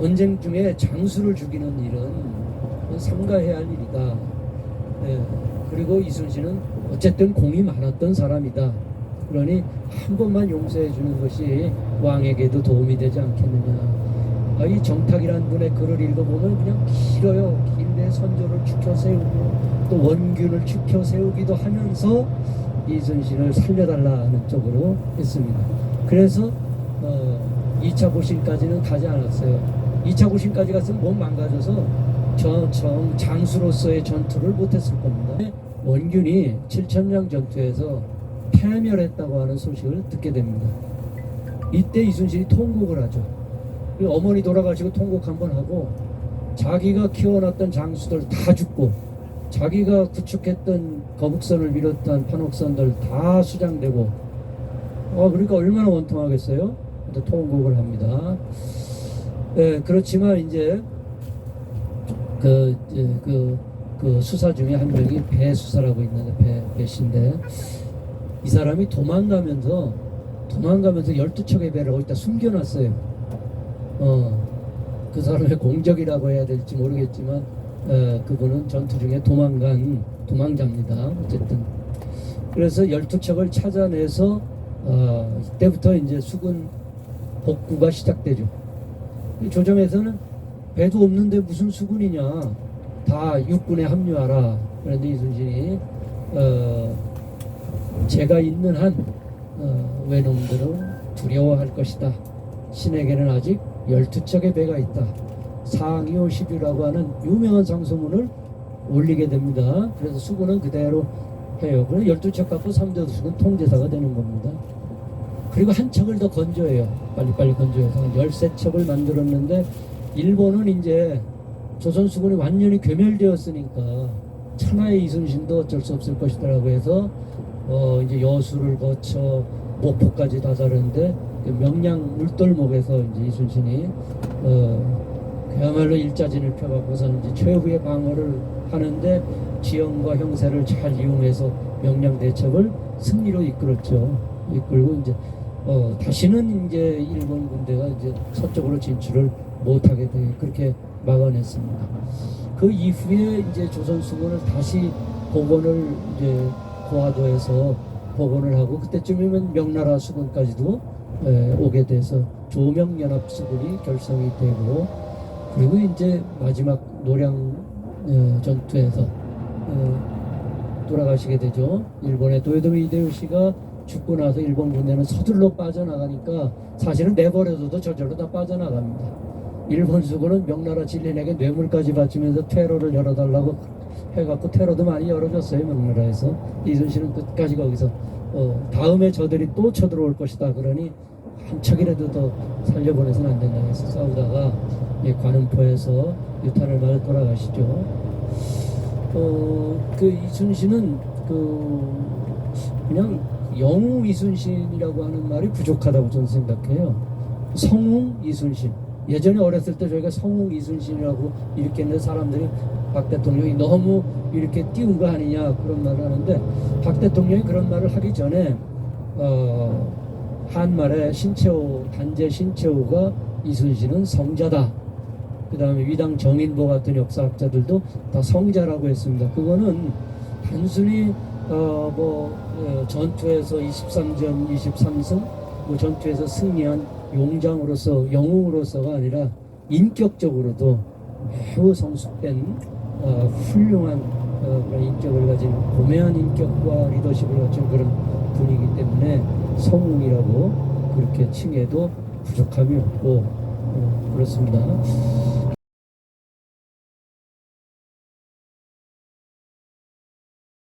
전쟁 중에 장수를 죽이는 일은 삼가해야 할 일이다. 예, 그리고 이순신은 어쨌든 공이 많았던 사람이다. 그러니 한 번만 용서해 주는 것이 왕에게도 도움이 되지 않겠느냐. 아, 이 정탁이라는 분의 글을 읽어보면 그냥 길어요. 길게 선조를 추켜 세우고 또 원균을 추켜 세우기도 하면서 이순신을 살려달라는 쪽으로 했습니다. 그래서 어, 2차 고신까지는 가지 않았어요. 2차 고신까지 갔으면 몸 망가져서 저, 정 장수로서의 전투를 못했을 겁니다. 원균이 7천량 전투에서 패멸했다고 하는 소식을 듣게 됩니다. 이때 이순신이 통곡을 하죠. 이 어머니 돌아가시고 통곡 한번 하고 자기가 키워놨던 장수들 다 죽고 자기가 구축했던 거북선을 비롯한 판옥선들 다 수장되고 어 그러니까 얼마나 원통하겠어요? 또 통곡을 합니다. 예, 그렇지만 이제 그, 그, 그 수사 중에 한 명이 배 수사라고 있는데 배, 배신데 이 사람이 도망가면서 도망가면서 12척의 배를 어디다 숨겨놨어요. 어, 그 사람의 공적이라고 해야 될지 모르겠지만 에, 그분은 전투 중에 도망간 도망자입니다. 어쨌든 그래서 12척을 찾아내서 어, 이때부터 이제 수군 복구가 시작되죠. 이 조정에서는 배도 없는데 무슨 수군이냐? 다 육군에 합류하라. 그런데 이순신이 어, 제가 있는 한 어, 외놈들은 두려워할 것이다. 신에게는 아직 12척의 배가 있다. 상이오 시주라고 하는 유명한 상소문을 올리게 됩니다. 그래서 수군은 그대로 해요. 그래서 12척 갖고 삼대 수군 통제사가 되는 겁니다 그리고 한 척을 더 건조해요 빨리빨리 건조해서 한 13척을 만들었는데 일본은 이제 조선 수군이 완전히 괴멸되었으니까 천하의 이순신도 어쩔 수 없을 것이다라고 해서 어 이제 여수를 거쳐 목포까지 다다르는데 그 명량 물돌목에서 이제 이순신이 어 그야말로 일자진을 펴갖고서는 이제 최후의 방어를 하는데 지형과 형세를 잘 이용해서 명량 대첩을 승리로 이끌었죠. 이끌고 이제 어 다시는 이제 일본 군대가 이제 서쪽으로 진출을 못하게 돼 그렇게 막아냈습니다. 그 이후에 이제 조선 수군을 다시 복원을 이제 고화도에서 복원을 하고 그때쯤이면 명나라 수군까지도 에, 오게 돼서 조명 연합 수군이 결성이 되고 그리고 이제 마지막 노량 어, 전투에서 어, 돌아가시게 되죠. 일본의 도요토미 히데요시가 죽고 나서 일본 군대는 서둘러 빠져나가니까 사실은 내버려둬도 저절로 다 빠져나갑니다. 일본 수군은 명나라 진린에게 뇌물까지 바치면서 테러를 열어달라고 해갖고 테러도 많이 열어줬어요 명나라에서 이순신은 끝까지 거기서 어, 다음에 저들이 또 쳐들어올 것이다 그러니 한 척이라도 더 살려보내서는 안 된다 해서 싸우다가 예, 관음포에서 유탄을 맞아 돌아가시죠. 어, 그 이순신은 그 그냥 영웅 이순신이라고 하는 말이 부족하다고 저는 생각해요. 성웅 이순신. 예전에 어렸을 때 저희가 성웅 이순신이라고 이렇게 했는데 사람들이 박 대통령이 너무 이렇게 거 아니냐 그런 말을 하는데 박 대통령이 그런 말을 하기 전에 어, 한말에 신채호 단재 신채호가 이순신은 성자다. 그 다음에 위당 정인보 같은 역사학자들도 다 성자라고 했습니다. 그거는 단순히 어, 뭐 어, 전투에서 23전 23승 뭐 전투에서 승리한 용장으로서 영웅으로서가 아니라 인격적으로도 매우 성숙된 어, 훌륭한 어, 그런 인격을 가진 고매한 인격과 리더십을 갖춘 그런 분이기 때문에 성웅이라고 그렇게 칭해도 부족함이 없고 어, 그렇습니다.